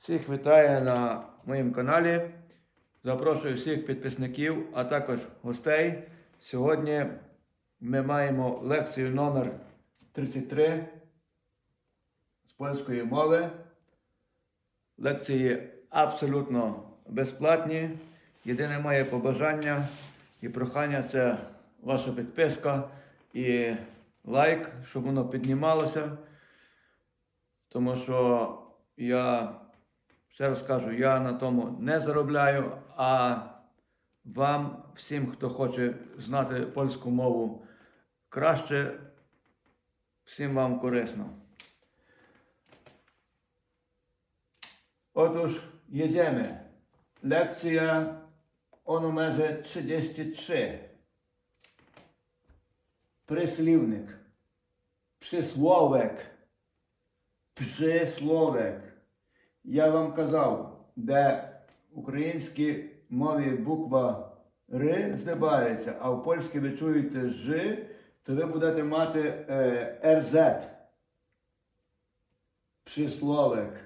Всіх вітаю на моєму каналі. Запрошую всіх підписників, а також гостей. Сьогодні ми маємо лекцію номер 33 з польської мови. Лекції абсолютно безплатні. Єдине моє побажання і прохання це ваша підписка і лайк, щоб воно піднімалося. Тому що я ще раз кажу, я на тому не заробляю, а вам, всім, хто хоче знати польську мову краще, всім вам корисно. Otóż jedziemy. Lekcja o numerze 33. Прислівник. Przysłowek. Przysłowek. Я вам казав, де в українській мові буква Р здибається, а в польській ви чуєте Ж, то ви будете мати е, РЗ. Присловик.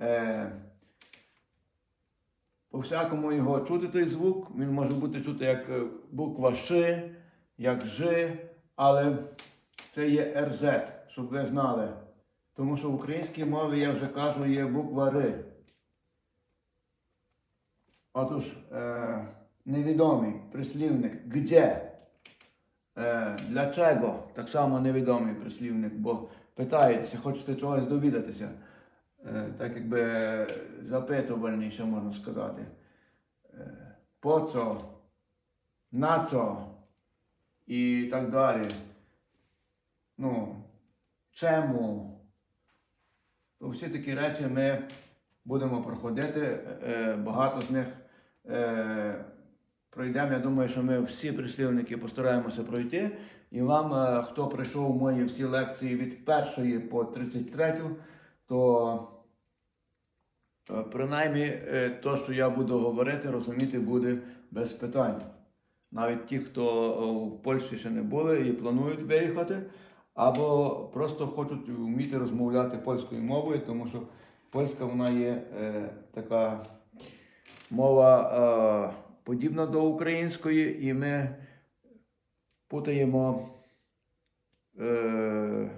Е, по всякому його чути той звук, він може бути чути як е, буква Ш, як Ж, але це є РЗ, щоб ви знали. Тому що в українській мові, я вже кажу, є буква Р. Отож, е, невідомий прислівник «где». Е, для чого? Так само невідомий прислівник, бо питаєтеся, хочете чогось довідатися. Е, так якби запитувальніше можна сказати. Е, по що, на що і так далі. Ну, чому? То всі такі речі ми будемо проходити. Е, Багато з них е, пройдемо. Я думаю, що ми всі прислівники постараємося пройти. І вам, е, хто прийшов мої всі лекції від першої по 33, то е, принаймні е, то, що я буду говорити, розуміти буде без питань. Навіть ті, хто е, в Польщі ще не були і планують виїхати, або просто хочуть вміти розмовляти польською мовою, тому що польська вона є е, така мова е, подібна до української, і ми путаємо е,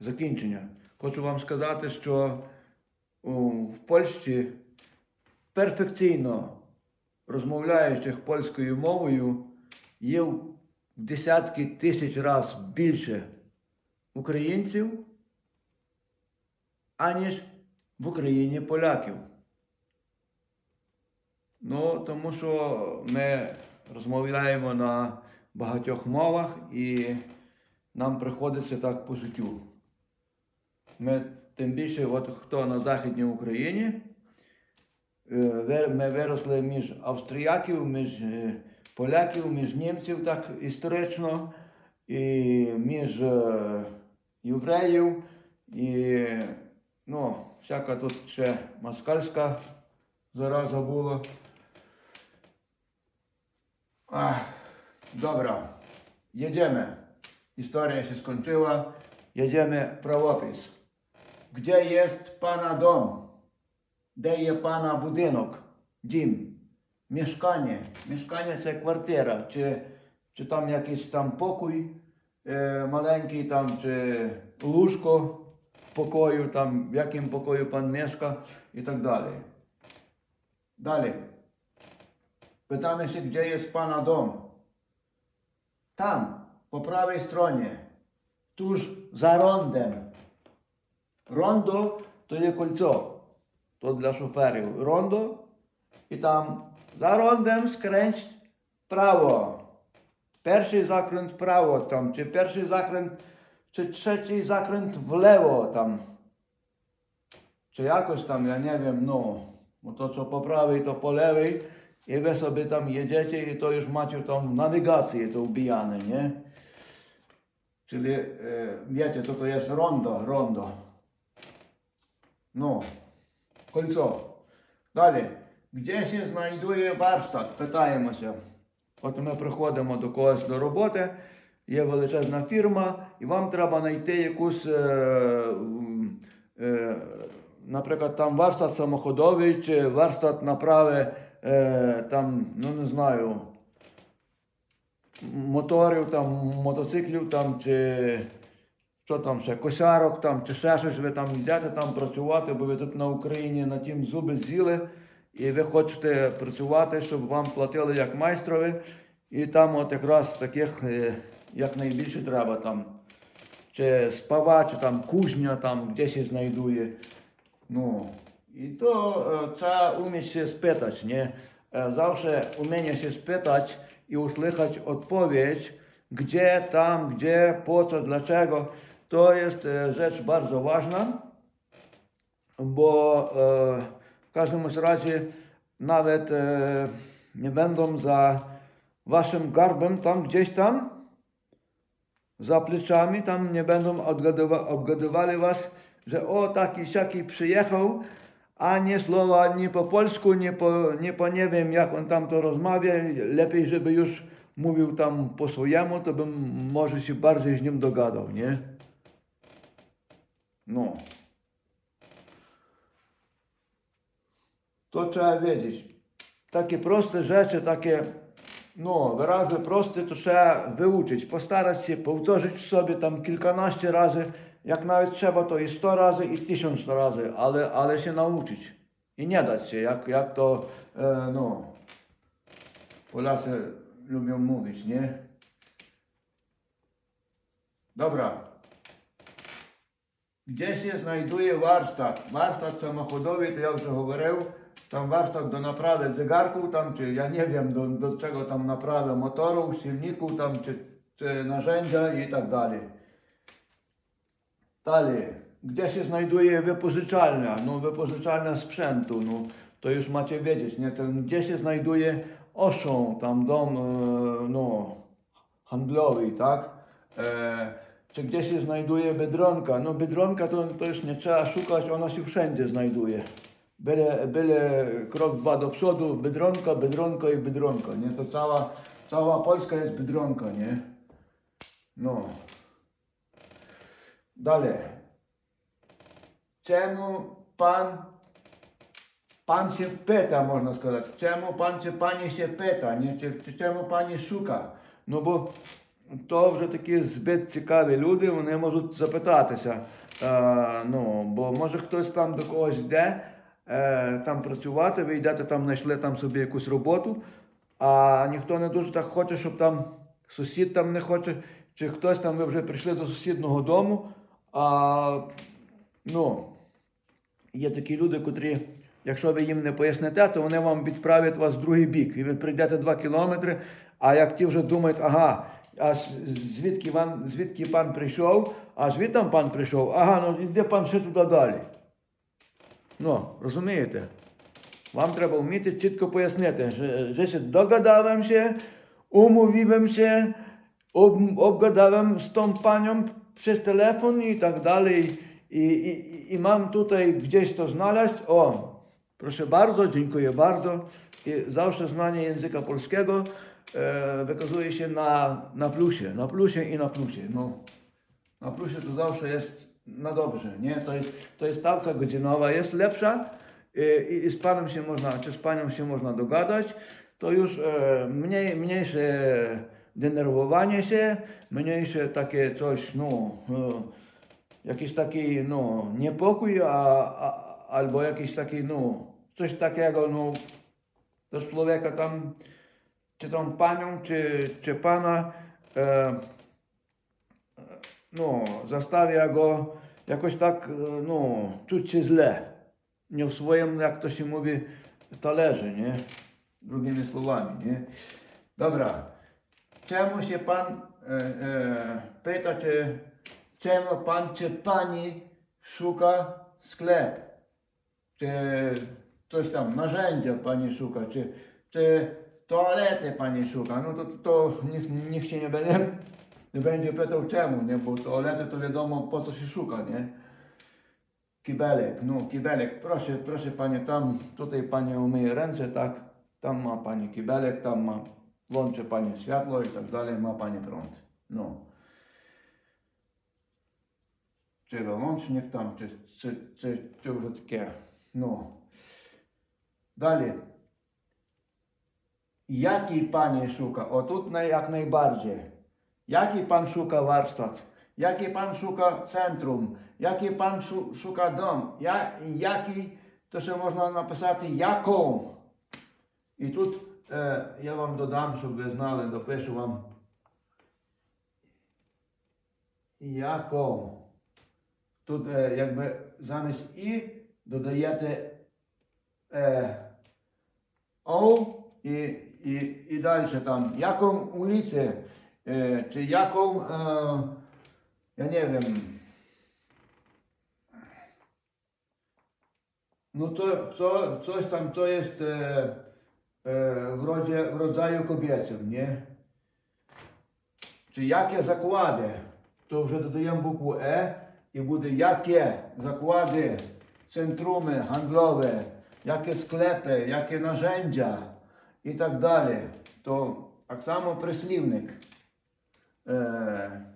закінчення. Хочу вам сказати, що в Польщі перфекційно розмовляючих польською мовою є десятки тисяч разів більше українців, аніж в Україні поляків. Ну, тому що ми розмовляємо на багатьох мовах і нам приходиться так по життю. Ми тим більше, от хто на Західній Україні, е, ми виросли між австріяків, між е, поляків, між німців так історично, і між е, євреїв, і ну, всяка тут ще москальська зараза була. Ach, dobra, jedziemy. Historia się skończyła. Jedziemy prawopis. Gdzie jest pana dom? Де є пана будинок? Дім? Mieszkanie. Mieszkanie це квартира. Чи, чи там якийсь там покой е, маленький, там, чи лужко в покою, там, в якому покою пан мешка і так далі. Далі. Pytamy się, gdzie jest Pana dom. Tam, po prawej stronie, tuż za rondem. Rondo to jest кольцо. To dla szoferów. Rondo i tam za rondem skręć prawo. Pierwszy zakręt prawo tam, czy pierwszy zakręt, czy trzeci zakręt w lewo tam. Czy jakoś tam, ja nie wiem, no. Bo to co po prawej, to po lewej. I wy sobie tam jedziecie i to już macie tam nawigację to ubijane, nie? Czyli e, wiecie, co to jest rondo, rondo. No, końcowo. Dalej. Де się znajduje warsztat? Питаємося. От ми приходимо до когось до роботи, є величезна фірма, і вам треба знайти якусь е, е, наприклад, там warsztat samochodowy, чи warsztat naprawи, е, там, ну не знаю, моторів, там, мотоциклів, там, чи що там ще, косярок, там, чи ще щось, ви там йдете там працювати, бо ви тут на Україні на тім зуби з'їли, і ви хочете працювати, щоб вам платили як майстрові, і там от якраз таких е, як найбільше треба там. Чи спава, чи там кузня там gdzieś się znajduje. No. I to e, trzeba umieć się spytać, nie? E, Zawsze umienie się spytać i usłyszeć odpowiedź, gdzie, tam, gdzie, po co, dlaczego, to jest e, rzecz bardzo ważna, bo e, w każdym razie nawet e, nie będą za waszym garbem tam, gdzieś tam, za pleczami, tam nie będą obgadywali was, że o taki siaki przyjechał, a nie słowa ani po polsku, nie po, nie po nie wiem jak on tam to rozmawia, lepiej żeby już mówił tam po swojemu, to bym może się bardziej z nim dogadał, nie? No. To trzeba wiedzieć. Takie proste rzeczy, takie no, wyrazy proste, to trzeba wyuczyć, postarać się, powtórzyć sobie tam kilkanaście razy, jak nawet trzeba, to i 100 razy, i 1000 razy, ale, ale się nauczyć. I nie dać się, jak, jak to, e, no, Polacy lubią mówić, nie? Dobra. Gdzie się znajduje warsztat? Warsztat samochodowy, to ja już mówiłem tam warsztat do naprawy zegarków, tam czy ja nie wiem do, do czego tam naprawy motorów, silników, tam czy, czy narzędzia i tak dalej. Dalej, gdzie się znajduje wypożyczalnia? No wypożyczalnia sprzętu, no to już macie wiedzieć, nie? To, gdzie się znajduje oszą, tam dom, e, no, handlowy, tak? E, czy gdzie się znajduje Biedronka? No Biedronka to, to już nie trzeba szukać, ona się wszędzie znajduje. Byle, byle krok dwa do przodu, Biedronka, Biedronka i Biedronka, nie? To cała, cała Polska jest Biedronka, nie? No. Dalej. Czemu pan, pan się pyta, można сказати, czemu pan czy pani się pyta, nie? Czy, czy czemu pani szuka? Ну бо то вже такі збит цікаві люди, вони можуть запитатися. Е, ну, бо може хтось там до когось йде, е, там працювати, ви йдете там, знайшли там собі якусь роботу, а ніхто не дуже так хоче, щоб там сусід там не хоче, чи хтось там ви вже прийшли до сусіднього дому, а ну, є такі люди, котрі, якщо ви їм не поясните, то вони вам відправлять вас в другий бік. І ви прийдете 2 кілометри, а як ті вже думають, ага, а звідки, звідки пан прийшов, а звідти пан прийшов, ага, ну йде пан ще туди далі. Ну, розумієте? Вам треба вміти чітко пояснити, że, że się dogadałem się, umówiłem się, ob, obgadałem z tą panią przez telefon i tak dalej. I, i, I mam tutaj gdzieś to znaleźć. O, proszę bardzo, dziękuję bardzo. I zawsze znanie języka polskiego e, wykazuje się na, na plusie, na plusie i na plusie. No. Na plusie to zawsze jest na dobrze, nie? To jest, to jest stawka godzinowa, jest lepsza? Y, i, i z panem się można, czy z panią się można dogadać, to już e, mniej, mniejsze denerwowanie się, mniejsze takie coś, no, e, jakiś taki, no, niepokój, a, a, albo jakiś taki, no, coś takiego, no, do człowieka tam, czy tą panią, czy, czy pana, e, no, zastawia go jakoś tak, e, no, czuć się źle. Nie w swoim, jak to się mówi, talerze, nie? Drugimi słowami, nie? Dobra. Czemu się pan e, e, pyta, czy czemu pan, czy pani szuka sklep? Czy coś tam, narzędzia pani szuka, czy, czy toalety pani szuka? No to, to, to nikt, nikt się nie nie nie będzie pytał czemu, nie? Bo toalety to wiadomo po co się szuka, nie? Kibelek, no kibelek, proszę, proszę panie, tam, tutaj panie umyje ręce, tak? Tam ma pani kibelek, tam ma, włączy pani światło i tak dalej, ma pani prąd, no. Czy wyłącznik tam, czy, czy, czy, czy już takie, no. Dalej. Jaki panie szuka? O tutaj jak najbardziej Який пан шука warsztat? Пан шука центрум? Який пан шу, шука дом? Я, який, то ще можна написати яку. І тут е, я вам додам, щоб ви знали, допишу вам. Яку. Тут е, якби замість і додаєте е, о і, і, і далі там. Яку вулицю, E, czy jaką, e, ja nie wiem, no to, co, coś tam, co jest e, w, rodzie, w rodzaju kobiecym, nie? Czy jakie zakłady, to już dodaję bukwu E i będzie jakie zakłady, centrumy handlowe, jakie sklepy, jakie narzędzia i tak dalej. To tak samo przysłownik. Е,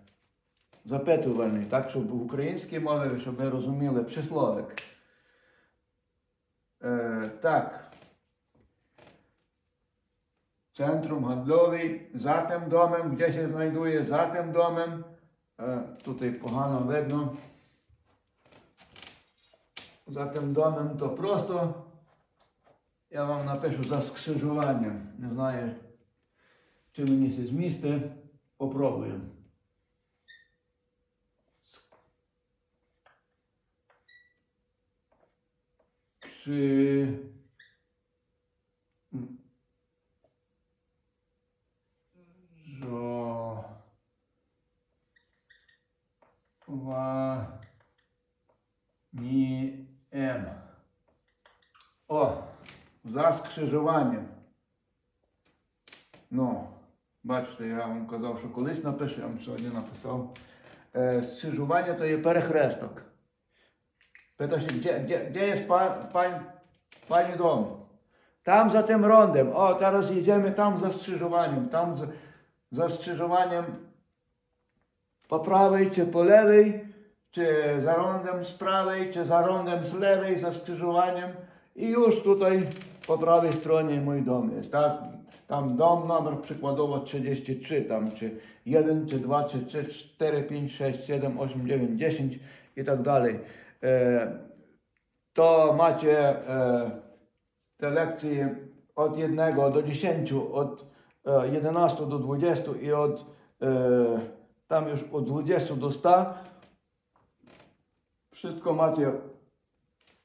запитувальний, так, щоб в українській мові, щоб ви розуміли, присловик. E, tak. Centrum handlowe, za tym domem, gdzie się znajduje, za tym domem. E, tutaj pogano видно. За тим домом то просто я вам напишу за skrzyżowaniem. Не знаю, чи мені це змісти. Попробуємо. Krzy... Żo... Wa... Ні... М. О, за скрижуванням. Ну, бачите, я вам казав, що колись напишу, я вам сьогодні написав. Е, скрижування то є перехресток. Pyta się, gdzie, gdzie, gdzie jest pa, pań, pani dom? Tam za tym rondem. O, teraz jedziemy tam za skrzyżowaniem. Tam za, za skrzyżowaniem po prawej czy po lewej, czy za rondem z prawej, czy za rondem z lewej, za skrzyżowaniem. I już tutaj po prawej stronie mój dom jest. Tak? Tam dom numer przykładowo 33, tam czy 1, czy 2, czy 3, 4, 5, 6, 7, 8, 9, 10 i tak dalej. E, to macie e, te lekcje od 1 do 10, od e, 11 do 20 i od e, tam już od 20 do 100. Wszystko macie,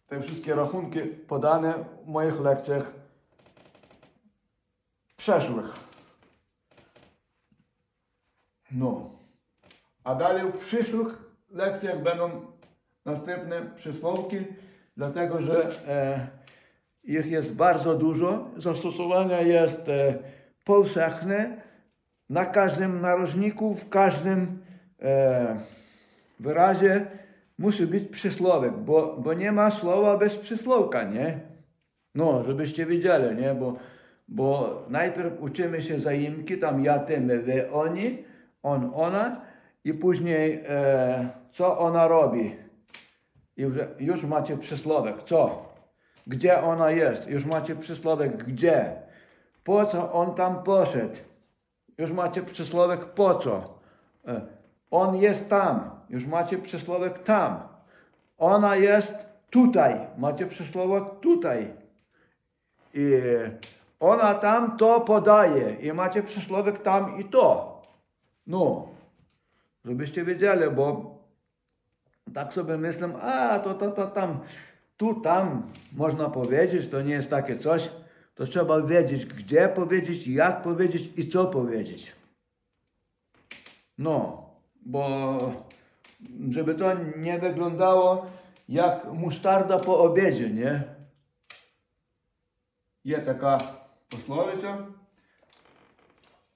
te wszystkie rachunki podane w moich lekcjach przeszłych. No. A dalej w przyszłych lekcjach będą następne przysłowki, dlatego że e, ich jest bardzo dużo. Zastosowania jest e, powszechne na każdym narożniku, w każdym e, wyrazie musi być przysłowek, bo, bo nie ma słowa bez przysłowka, nie? No, żebyście wiedzieli, nie? Bo, bo najpierw uczymy się zaimki, tam ja, ty, my, wy, oni, on, ona i później e, co ona robi. I już, macie przysłowek. Co? Gdzie ona jest? Już macie przysłowek gdzie? Po co on tam poszedł? Już macie przysłowek po co? E, On jest tam. Już macie przysłowek tam. Ona jest tutaj. Macie przysłowek tutaj. I ona tam to podaje. I macie przysłowek tam i to. No, żebyście wiedzieli, bo tak sobie myślę, a to, to, to tam, tu, tam można powiedzieć, to nie jest takie coś. To trzeba wiedzieć, gdzie powiedzieć, jak powiedzieć i co powiedzieć. No, bo żeby to nie wyglądało jak musztarda po obiedzie, nie? Jest taka пословиця.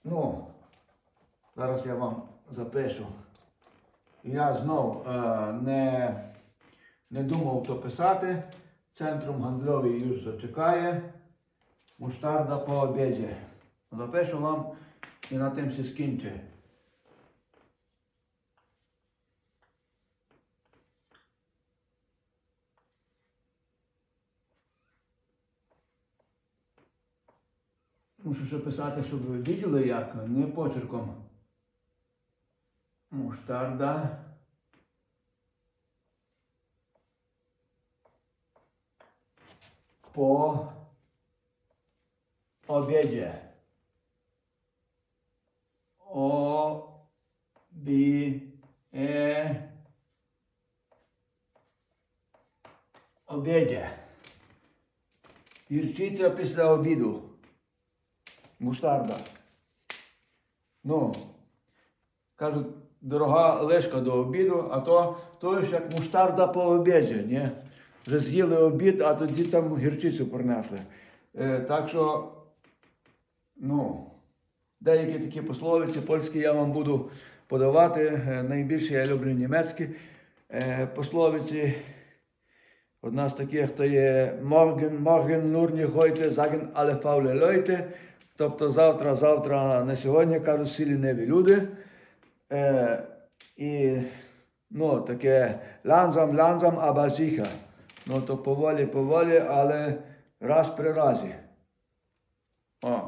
Ну, зараз я вам запишу. Я знов е, не, не думав то писати. Центром гандльовий юж зачекає. Муштарда по обіді. Запишу вам і на тим все скінчить. Мушу ще писати, щоб ви бачили, як не почерком. Муштарда. По обіді. О бі е обіді. Гірчиця після обіду. Муштарда. Ну, кажуть, дорога лишка до обіду, а то, то ж як муштарда по обіді, ні? Вже з'їли обід, а тоді там гірчицю принесли. Е, так що, ну, деякі такі пословиці польські я вам буду подавати. Е, найбільше я люблю німецькі е, пословиці. Одна з таких то є morgen, morgen nur nicht heute alle faule Leute. Тобто завтра, завтра, не сьогодні кажуть всі ліниві люди. Е, і ну, таке ланзам, ланзам, аба sicher. Ну, то поволі, поволі, але раз при разі. О,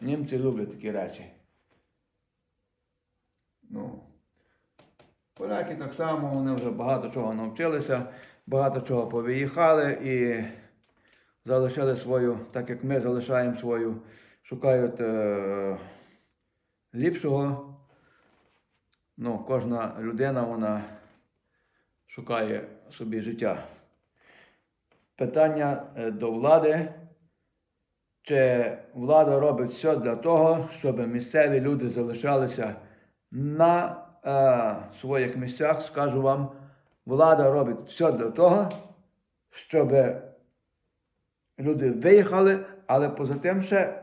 німці люблять такі речі. Ну, Поляки так само, вони вже багато чого навчилися, багато чого повиїхали і залишили свою, так як ми залишаємо свою, шукають е, ліпшого. Ну, кожна людина вона шукає собі життя. Питання е, до влади. Чи влада робить все для того, щоб місцеві люди залишалися на е, своїх місцях? Скажу вам, влада робить все для того, щоб люди виїхали, але поза тим ще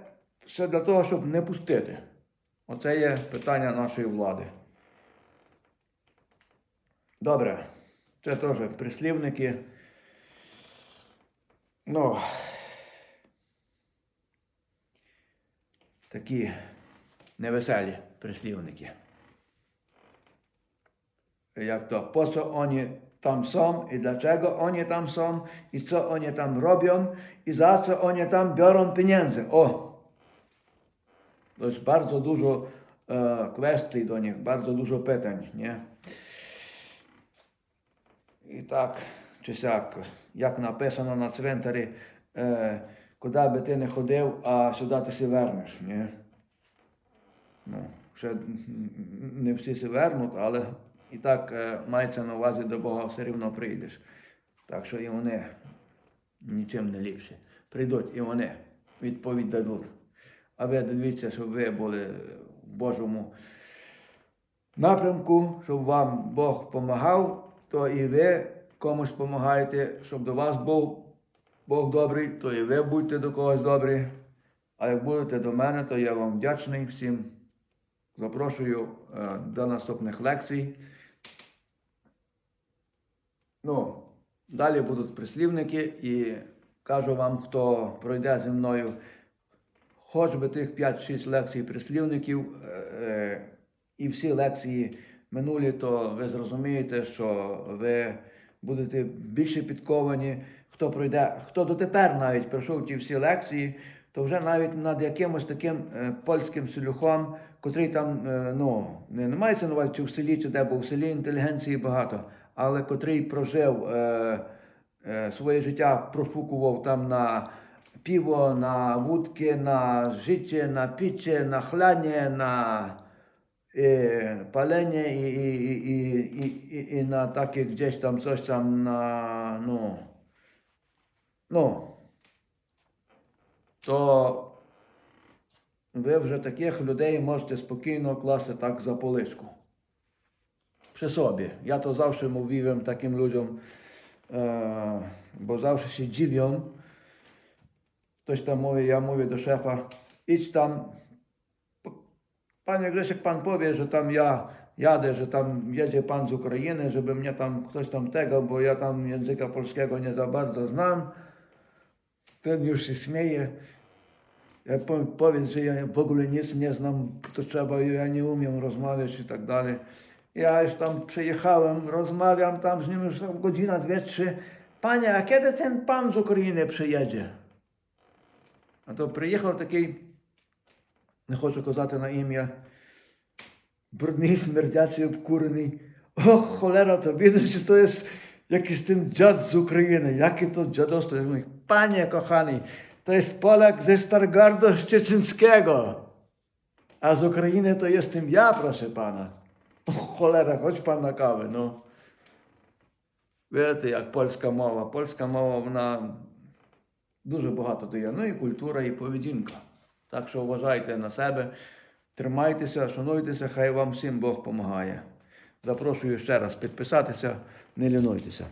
все для того, щоб не пустити. Оце є питання нашої влади. Добре, це теж прислівники. Ну, такі невеселі прислівники. Jak to, po co oni tam są i dlaczego oni tam są i co oni tam robią i za co oni tam biorą pieniądze. O! To jest bardzo dużo e, kwestii do nich, bardzo dużo pytań, nie? І так, чи сяк, як написано на цвинтарі, е, куди би ти не ходив, а сюди ти се вернеш. Ні? Ну, ще не всі се вернуть, але і так е, мається на увазі до Бога все рівно прийдеш. Так що і вони нічим не ліпші. Прийдуть і вони відповідь дадуть. А ви дивіться, щоб ви були в Божому напрямку, щоб вам Бог допомагав, то і ви комусь допомагаєте, щоб до вас був Бог добрий, то і ви будьте до когось добрі. А як будете до мене, то я вам вдячний всім. Запрошую е, до наступних лекцій. Ну, далі будуть прислівники і кажу вам, хто пройде зі мною хоч би тих 5-6 лекцій прислівників е, е, і всі лекції минулі, то ви зрозумієте, що ви будете більше підковані. Хто пройде, хто дотепер навіть пройшов ті всі лекції, то вже навіть над якимось таким е, польським селюхом, котрий там, е, ну, не, не мається на увазі чи в селі, чи де, бо в селі інтелігенції багато, але котрий прожив е, е, своє життя, профукував там на пиво, на вудки, на життя, на піче, на хляння, на е, палення і, і, і, і, і, і на таке гdzieś там coś там на, ну, ну, то ви вже таких людей можете спокійно класти так за поличку. Przy sobie. Ja to zawsze mówiłem takim ludziom, e, bo zawsze się dziwią. Ktoś tam mówi, ja mówię do szefa, idź tam. Panie Grzesiek, pan powie, że tam ja jadę, że tam jedzie pan z Ukrainy, żeby mnie tam ktoś tam tego, bo ja tam języka polskiego nie za bardzo znam. Ten już się śmieje. Ja po- powiedz, że ja w ogóle nic nie znam, to trzeba, ja nie umiem rozmawiać i tak dalej. Ja już tam przyjechałem, rozmawiam tam z nim już tam godzina, dwie, trzy. Panie, a kiedy ten pan z Ukrainy przyjedzie? A to приїхав такий не хочу казати на ім'я. Брудний, смердячий, обкурений. Ох, холера, то бачиш, що то є якийсь ten dziad z України, jakie to dziadostwo. Ja mówię, Panie kochany, to jest Polak ze Stargardu Szczecińskiego, a z Ukrainy to jestem ja, proszę pana. O, cholera, chodź pan na kawę, no. Wiecie, як польська мова. Польська мова, вона дуже багато дає. Ну і культура, і поведінка. Так що вважайте на себе, тримайтеся, шануйтеся, хай вам всім Бог допомагає. Запрошую ще раз підписатися, не лінуйтеся.